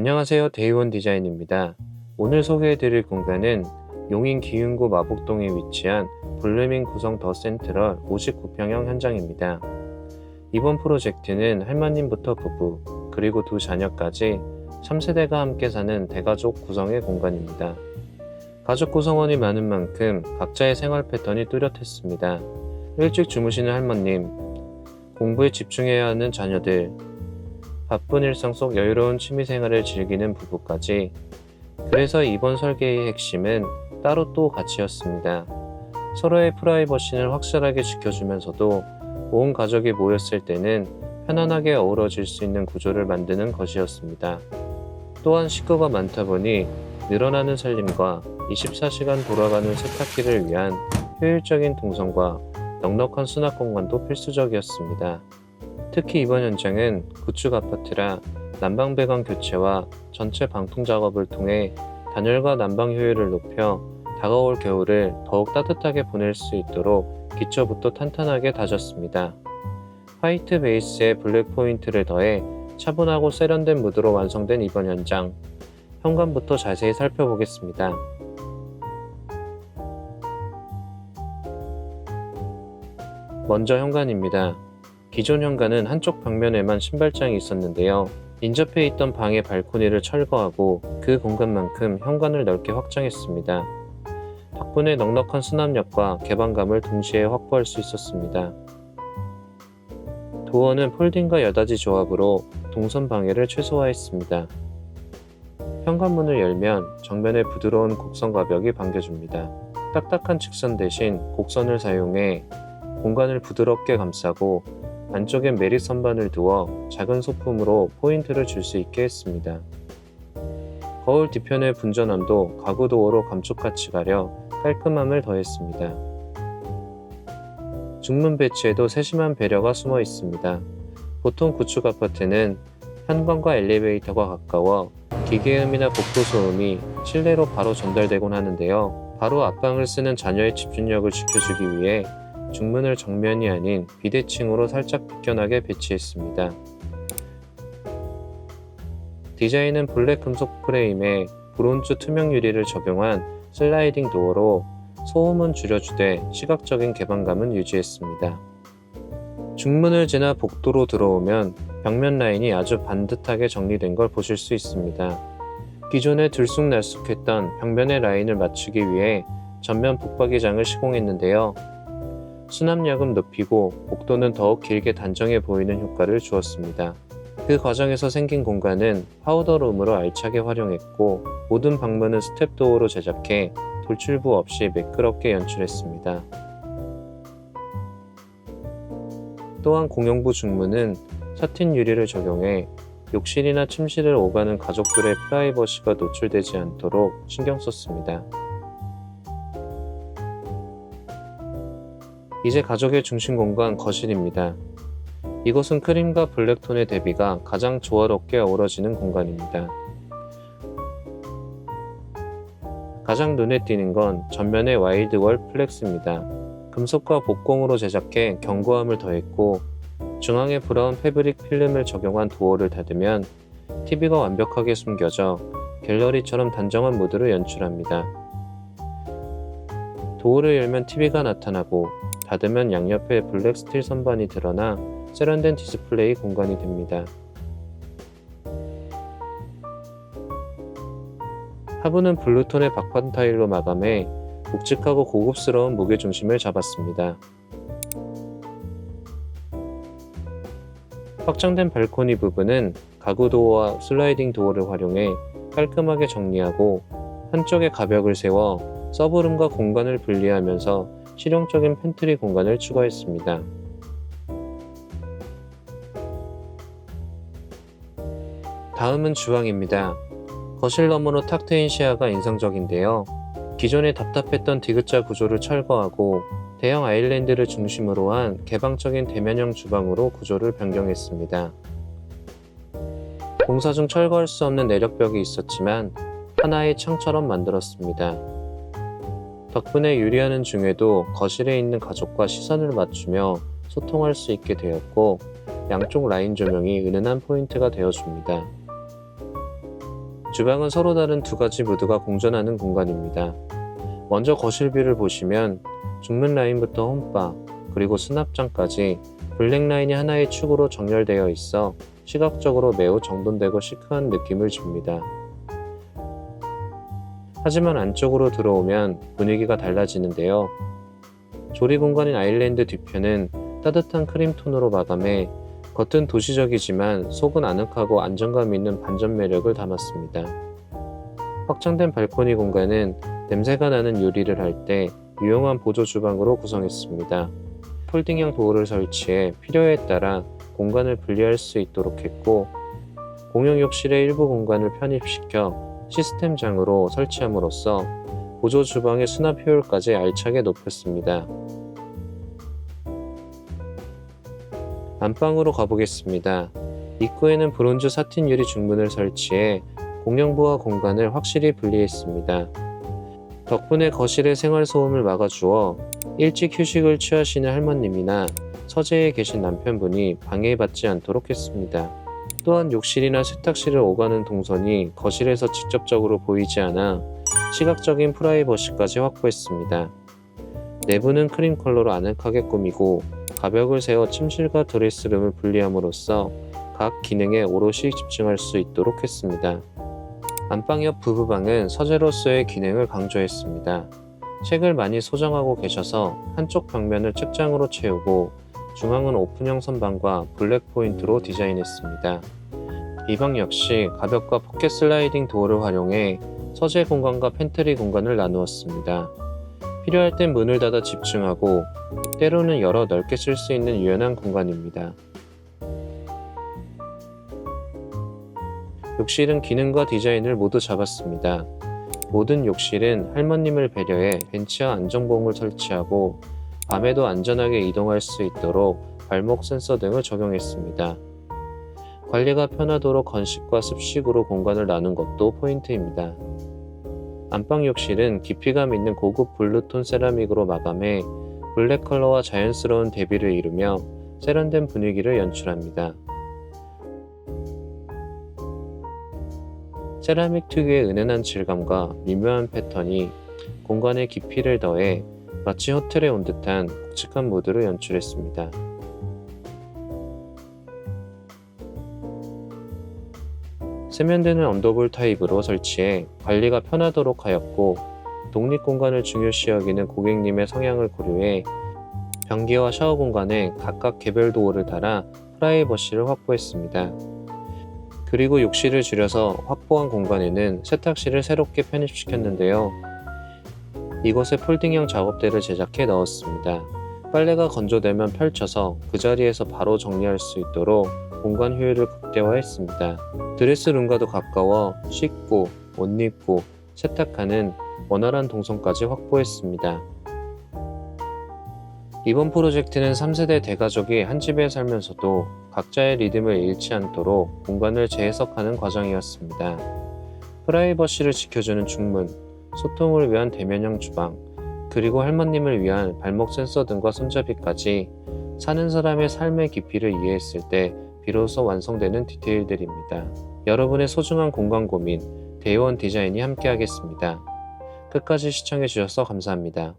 안녕하세요. 데이원 디자인입니다. 오늘 소개해드릴 공간은 용인 기흥구 마복동에 위치한 블루밍 구성 더 센트럴 59평형 현장입니다. 이번 프로젝트는 할머님부터 부부, 그리고 두 자녀까지 3세대가 함께 사는 대가족 구성의 공간입니다. 가족 구성원이 많은 만큼 각자의 생활 패턴이 뚜렷했습니다. 일찍 주무시는 할머님, 공부에 집중해야 하는 자녀들, 바쁜 일상 속 여유로운 취미 생활을 즐기는 부부까지 그래서 이번 설계의 핵심은 따로 또 가치였습니다. 서로의 프라이버시를 확실하게 지켜주면서도 온 가족이 모였을 때는 편안하게 어우러질 수 있는 구조를 만드는 것이었습니다. 또한 식구가 많다 보니 늘어나는 살림과 24시간 돌아가는 세탁기를 위한 효율적인 동선과 넉넉한 수납 공간도 필수적이었습니다. 특히 이번 현장은 구축 아파트라 난방 배관 교체와 전체 방풍 작업을 통해 단열과 난방 효율을 높여 다가올 겨울을 더욱 따뜻하게 보낼 수 있도록 기초부터 탄탄하게 다졌습니다. 화이트 베이스에 블랙 포인트를 더해 차분하고 세련된 무드로 완성된 이번 현장. 현관부터 자세히 살펴보겠습니다. 먼저 현관입니다. 기존 현관은 한쪽 벽면에만 신발장이 있었는데요. 인접해 있던 방의 발코니를 철거하고 그 공간만큼 현관을 넓게 확장했습니다. 덕분에 넉넉한 수납력과 개방감을 동시에 확보할 수 있었습니다. 도어는 폴딩과 여닫이 조합으로 동선 방해를 최소화했습니다. 현관문을 열면 정면에 부드러운 곡선 가벽이 반겨줍니다. 딱딱한 직선 대신 곡선을 사용해 공간을 부드럽게 감싸고 안쪽엔 메리 선반을 두어 작은 소품으로 포인트를 줄 수 있게 했습니다. 거울 뒤편의 분전함도 가구 도어로 감쪽같이 가려 깔끔함을 더했습니다. 중문 배치에도 세심한 배려가 숨어 있습니다. 보통 구축 아파트는 현관과 엘리베이터가 가까워 기계음이나 복도 소음이 실내로 바로 전달되곤 하는데요. 바로 앞방을 쓰는 자녀의 집중력을 지켜주기 위해 중문을 정면이 아닌 비대칭으로 살짝 비껴나게 배치했습니다. 디자인은 블랙 금속 프레임에 브론즈 투명 유리를 적용한 슬라이딩 도어로 소음은 줄여주되 시각적인 개방감은 유지했습니다. 중문을 지나 복도로 들어오면 벽면 라인이 아주 반듯하게 정리된 걸 보실 수 있습니다. 기존에 들쑥날쑥했던 벽면의 라인을 맞추기 위해 전면 붙박이장을 시공했는데요. 수납력은 높이고 복도는 더욱 길게 단정해 보이는 효과를 주었습니다. 그 과정에서 생긴 공간은 파우더룸으로 알차게 활용했고 모든 방문은 스텝도어로 제작해 돌출부 없이 매끄럽게 연출했습니다. 또한 공용부 중문은 사틴 유리를 적용해 욕실이나 침실을 오가는 가족들의 프라이버시가 노출되지 않도록 신경 썼습니다. 이제 가족의 중심 공간 거실입니다. 이곳은 크림과 블랙톤의 대비가 가장 조화롭게 어우러지는 공간입니다. 가장 눈에 띄는 건 전면의 와일드월 플렉스입니다. 금속과 복공으로 제작해 견고함을 더했고 중앙에 브라운 패브릭 필름을 적용한 도어를 닫으면 TV가 완벽하게 숨겨져 갤러리처럼 단정한 무드를 연출합니다. 도어를 열면 TV가 나타나고 닫으면 양옆에 블랙 스틸 선반이 드러나 세련된 디스플레이 공간이 됩니다. 하부는 블루톤의 박판 타일로 마감해 묵직하고 고급스러운 무게 중심을 잡았습니다. 확장된 발코니 부분은 가구 도어와 슬라이딩 도어를 활용해 깔끔하게 정리하고 한쪽에 가벽을 세워 서브룸과 공간을 분리하면서 실용적인 팬트리 공간을 추가했습니다. 다음은 주방입니다. 거실 너머로 탁 트인 시야가 인상적인데요. 기존에 답답했던 디귿자 구조를 철거하고 대형 아일랜드를 중심으로 한 개방적인 대면형 주방으로 구조를 변경했습니다. 공사 중 철거할 수 없는 내력벽이 있었지만 하나의 창처럼 만들었습니다. 덕분에 요리하는 중에도 거실에 있는 가족과 시선을 맞추며 소통할 수 있게 되었고 양쪽 라인 조명이 은은한 포인트가 되어줍니다. 주방은 서로 다른 두 가지 무드가 공존하는 공간입니다. 먼저 거실뷰를 보시면 중문 라인부터 홈바 그리고 수납장까지 블랙 라인이 하나의 축으로 정렬되어 있어 시각적으로 매우 정돈되고 시크한 느낌을 줍니다. 하지만 안쪽으로 들어오면 분위기가 달라지는데요. 조리 공간인 아일랜드 뒤편은 따뜻한 크림 톤으로 마감해 겉은 도시적이지만 속은 아늑하고 안정감 있는 반전 매력을 담았습니다. 확장된 발코니 공간은 냄새가 나는 요리를 할 때 유용한 보조 주방으로 구성했습니다. 폴딩형 도어를 설치해 필요에 따라 공간을 분리할 수 있도록 했고 공용 욕실의 일부 공간을 편입시켜 시스템장으로 설치함으로써 보조 주방의 수납 효율까지 알차게 높였습니다. 안방으로 가보겠습니다. 입구에는 브론즈 사틴 유리 중문을 설치해 공용부와 공간을 확실히 분리했습니다. 덕분에 거실의 생활 소음을 막아주어 일찍 휴식을 취하시는 할머님이나 서재에 계신 남편분이 방해받지 않도록 했습니다. 또한 욕실이나 세탁실을 오가는 동선이 거실에서 직접적으로 보이지 않아 시각적인 프라이버시까지 확보했습니다. 내부는 크림 컬러로 아늑하게 꾸미고 가벽을 세워 침실과 드레스룸을 분리함으로써 각 기능에 오롯이 집중할 수 있도록 했습니다. 안방 옆 부부방은 서재로서의 기능을 강조했습니다. 책을 많이 소장하고 계셔서 한쪽 벽면을 책장으로 채우고 중앙은 오픈형 선반과 블랙 포인트로 디자인했습니다. 이 방 역시 가벽과 포켓 슬라이딩 도어를 활용해 서재 공간과 팬트리 공간을 나누었습니다. 필요할 땐 문을 닫아 집중하고 때로는 열어 넓게 쓸 수 있는 유연한 공간입니다. 욕실은 기능과 디자인을 모두 잡았습니다. 모든 욕실은 할머님을 배려해 벤치와 안정봉을 설치하고 밤에도 안전하게 이동할 수 있도록 발목 센서 등을 적용했습니다. 관리가 편하도록 건식과 습식으로 공간을 나눈 것도 포인트입니다. 안방 욕실은 깊이감 있는 고급 블루톤 세라믹으로 마감해 블랙 컬러와 자연스러운 대비를 이루며 세련된 분위기를 연출합니다. 세라믹 특유의 은은한 질감과 미묘한 패턴이 공간에 깊이를 더해 마치 호텔에 온 듯한 묵직한 무드를 연출했습니다. 세면대는 언더볼 타입으로 설치해 관리가 편하도록 하였고 독립 공간을 중요시 여기는 고객님의 성향을 고려해 변기와 샤워 공간에 각각 개별 도어를 달아 프라이버시를 확보했습니다. 그리고 욕실을 줄여서 확보한 공간에는 세탁실을 새롭게 편입시켰는데요. 이곳에 폴딩형 작업대를 제작해 넣었습니다. 빨래가 건조되면 펼쳐서 그 자리에서 바로 정리할 수 있도록 공간 효율을 극대화했습니다. 드레스룸과도 가까워 씻고, 옷 입고, 세탁하는 원활한 동선까지 확보했습니다. 이번 프로젝트는 3세대 대가족이 한 집에 살면서도 각자의 리듬을 잃지 않도록 공간을 재해석하는 과정이었습니다. 프라이버시를 지켜주는 중문, 소통을 위한 대면형 주방, 그리고 할머님을 위한 발목 센서 등과 손잡이까지 사는 사람의 삶의 깊이를 이해했을 때 비로소 완성되는 디테일들입니다. 여러분의 소중한 공간 고민, 대의원 디자인이 함께하겠습니다. 끝까지 시청해주셔서 감사합니다.